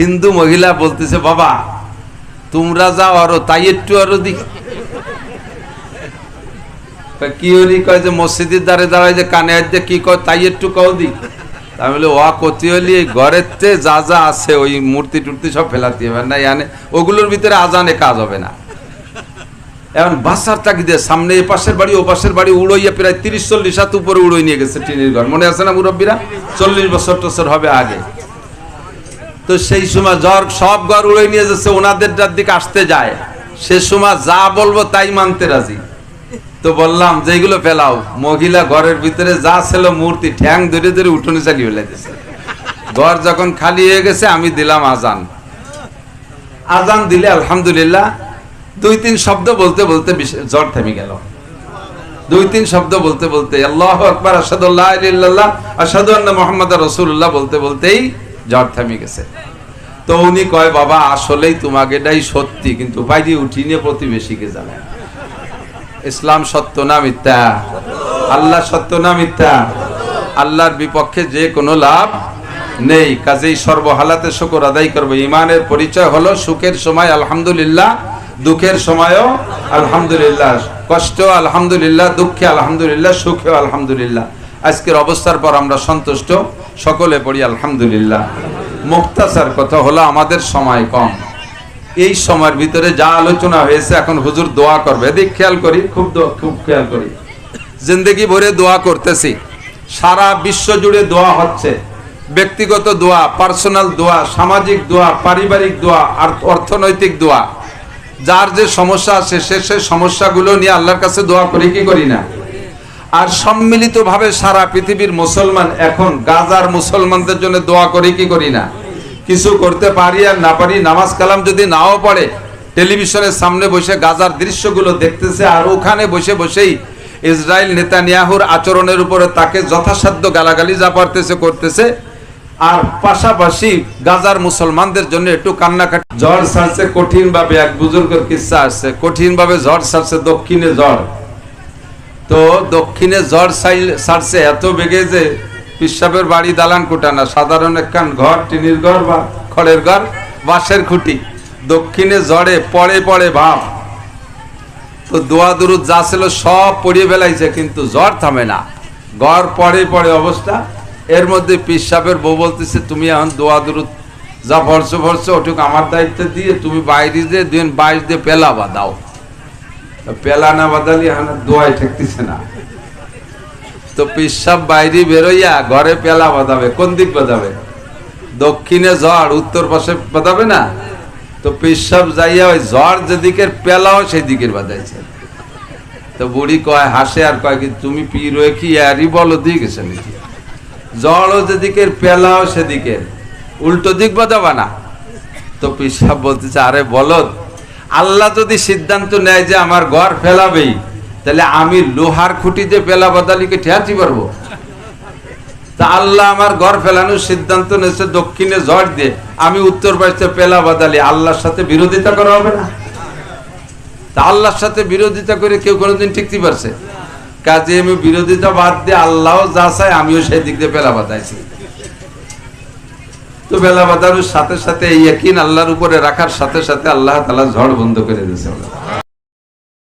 হিন্দু মহিলা বলতেছে, বাবা, তোমরা যাও আরও, তাই একটু আরও দি কি হলি? কয় যে, মসজিদের দ্বারে দাঁড়ায় যে কানে হাত কি কয়, তাই একটু কও দি। তা আমি বলি, ওয়া কতি হলি, এই ঘরের তে যা যা আছে, ওই মূর্তি টুর্তি সব ফেলাতে হবে না ইয়ানে ওগুলোর ভিতরে আজানে কাজ হবে না। এখন বাসার তাগিদে সামনে এ পাশের বাড়ি, ও পাশের বাড়ি উড়াইয়া প্রায় তিরিশ, চল্লিশ হাত উপরে উড়াই নিয়ে গেছে টিনের ঘর। মনে আছে না মুরব্বীরা? চল্লিশ বছর টছর হবে আগে। তো সেই সময় জ্বর সব ঘর উড়াই নিয়ে যাচ্ছে, ওনাদের যার দিকে আসতে যায়। সে সময় যা বলব তাই মানতে রাজি। তো বললাম যেগুলো ফেলাও, মহিলা ঘরের ভিতরে যা ছিল মূর্তি, ঠ্যাং ধরে ধরে উঠোনে চালিয়ে ফেলাইতেছে। ঘর যখন খালি হয়ে গেছে, আমি দিলাম আজান। আজান দিলে আলহামদুলিল্লাহ, দুই তিন শব্দ বলতে বলতে জ্বর থেমে গেল। দুই তিন শব্দ বলতে বলতে, আল্লাহ আকবার আসাদুল্লাহ আসাদু মোহাম্মদ রসুল্লাহ বলতে বলতেই জ্বর থেমে গেছে। তো উনি কয়, বাবা, আসলেই তোমাকে এটাই সত্যি, কিন্তু বাইরে উঠি নিয়ে প্রতিবেশীকে জানায়। ইসলাম সত্য না মিথ্যা? আল্লাহ সত্য না মিথ্যা? আল্লাহর বিপক্ষে যে কোনো লাভ নেই। কাজেই সর্বহালাতে শুকর আদায় করব। ইমানের পরিচয় হলো সুখের সময়, আলহামদুলিল্লাহ, দুঃখের সময়ও আলহামদুলিল্লাহ কষ্ট আলহামদুলিল্লাহ, দুঃখে আলহামদুলিল্লাহ সুখে আলহামদুলিল্লাহ। আজকের অবস্থার পর আমরা সন্তুষ্ট। সকলে পড়ি, আলহামদুলিল্লাহ। মুক্তাসার কথা হলো আমাদের সময় কম। এই সময়ের ভিতরে যা আলোচনা হয়েছে, এখন হুজুর দোয়া করবে। এদিক খেয়াল করি, খুব খুব খেয়াল করি। জিন্দগি ভরে দোয়া করতেছি। সারা বিশ্ব জুড়ে দোয়া হচ্ছে। ব্যক্তিগত দোয়া, পার্সোনাল দোয়া, সামাজিক দোয়া, পারিবারিক দোয়া, আর অর্থনৈতিক দোয়া। যার যে সমস্যা আছে, সে সে সমস্যাগুলো নিয়ে আল্লাহর কাছে দোয়া করি, কি করি না? আর সম্মিলিতভাবে সারা পৃথিবীর মুসলমান এখন গাজার মুসলমানদের জন্য দোয়া করি, কি করি না? কিছু করতে পারি আর না পারি, নামাজ কালাম যদি নাও পড়ে, টেলিভিশনের সামনে বসে গাজার দৃশ্যগুলো দেখতেছে আর ওখানে বসে বসেই ইসরায়েল নেতানিয়াহুর আচরণের উপরে তাকে যথাসাধ্য গালাগালি যা পারতেছে করতেছে। আর পাশাপাশি গাজার মুসলমানদের জন্য একটু কান্নাকাটি। ঝড় ছাড়ছে কঠিন ভাবে এক বুজুর্গের কিচ্ছা আসছে কঠিন ভাবে ঝড় ছাড়ছে দক্ষিণে ঝড়। তো দক্ষিণে জ্বর ছাড়ছে এত বেগে যে পিসাবের বাড়ি দালান কোটা না সাধারণ একখান ঘর, টিনির ঘর বা খড়ের ঘর, বাঁশের খুঁটি। দক্ষিণে জ্বরে পড়ে পড়ে ভাব। তো দোয়া দুরুদ যা ছিল সব পড়িয়ে ফেলাইছে, কিন্তু জ্বর থামে না। ঘর পড়ে পড়ে অবস্থা। এর মধ্যে পিসাবের বউ বলতেছে, তুমি এখন দোয়া দুরুদ যা ভরছো ভরছো, ওটুক আমার দায়িত্ব দিয়ে তুমি বাইরে দিয়ে দিন বাইশ দিয়ে পেলা বা দাও। পেলা না বাদালি হানা দোয়াই ঠেকতেছে না। তো পিসাব বাইরে বেরোইয়া ঘরে পেলা বাঁধাবে, কোন দিক বাঁধাবে? দক্ষিণে ঝড়, উত্তর পাশে বাঁধাবে না? তো পিসাব যাইয়া ওই ঝড় যেদিকের পেলাও সেই দিকের বাঁধাইছে। তো বুড়ি কয়, হাসে আর কয় কি, তুমি পি রয়ে কি আরই বলো দিয়ে গেছে নাকি? জড়ও যেদিকের পেলাও সেদিকের। উল্টো দিক বাঁধাবা না। তো পিসাব বলতেছে, আরে বলদ আল্লাহ যদি সিদ্ধান্ত নেয় যে আমার ঘর ফেলাবেই, তাহলে আমি লোহার খুঁটি খুঁটিতে পেলা বদালিকে ঠেয়াতে পারব। তা আল্লাহ আমার ঘর ফেলানোর সিদ্ধান্ত নিয়েছে, দক্ষিণে ঝড় দিয়ে। আমি উত্তর পাশে পেলা বদালি, আল্লাহর সাথে বিরোধিতা করা হবে না। তা আল্লাহর সাথে বিরোধিতা করে কেউ কোনোদিন টিকতে পারছে? কাজে আমি বিরোধিতা বাদ দিয়ে আল্লাহ যা চায় আমিও সেই দিক দিয়ে পেলা বাদাইছি। তো বেলা বাদানোর সাথে সাথে এই একিন আল্লাহর উপরে রাখার সাথে সাথে আল্লাহ তালা ঝড় বন্ধ করে দিয়েছে।